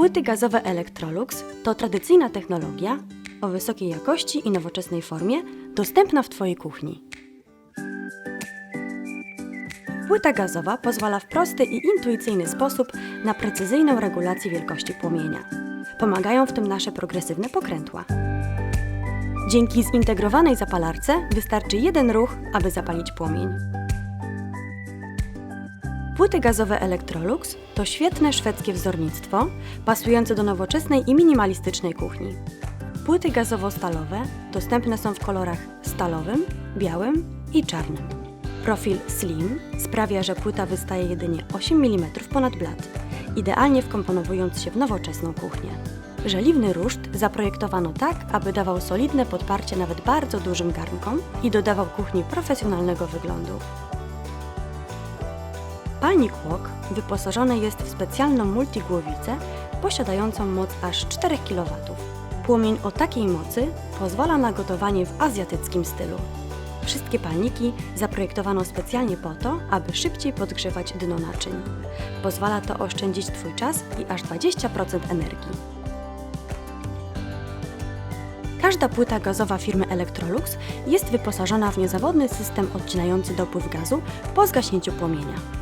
Płyty gazowe Electrolux to tradycyjna technologia o wysokiej jakości i nowoczesnej formie, dostępna w Twojej kuchni. Płyta gazowa pozwala w prosty i intuicyjny sposób na precyzyjną regulację wielkości płomienia. Pomagają w tym nasze progresywne pokrętła. Dzięki zintegrowanej zapalarce wystarczy jeden ruch, aby zapalić płomień. Płyty gazowe Electrolux to świetne szwedzkie wzornictwo, pasujące do nowoczesnej i minimalistycznej kuchni. Płyty gazowo-stalowe dostępne są w kolorach stalowym, białym i czarnym. Profil Slim sprawia, że płyta wystaje jedynie 8 mm ponad blat, idealnie wkomponowując się w nowoczesną kuchnię. Żeliwny ruszt zaprojektowano tak, aby dawał solidne podparcie nawet bardzo dużym garnkom i dodawał kuchni profesjonalnego wyglądu. Palnik Wok wyposażony jest w specjalną multigłowicę posiadającą moc aż 4 kW. Płomień o takiej mocy pozwala na gotowanie w azjatyckim stylu. Wszystkie palniki zaprojektowano specjalnie po to, aby szybciej podgrzewać dno naczyń. Pozwala to oszczędzić Twój czas i aż 20% energii. Każda płyta gazowa firmy Electrolux jest wyposażona w niezawodny system odcinający dopływ gazu po zgaśnięciu płomienia.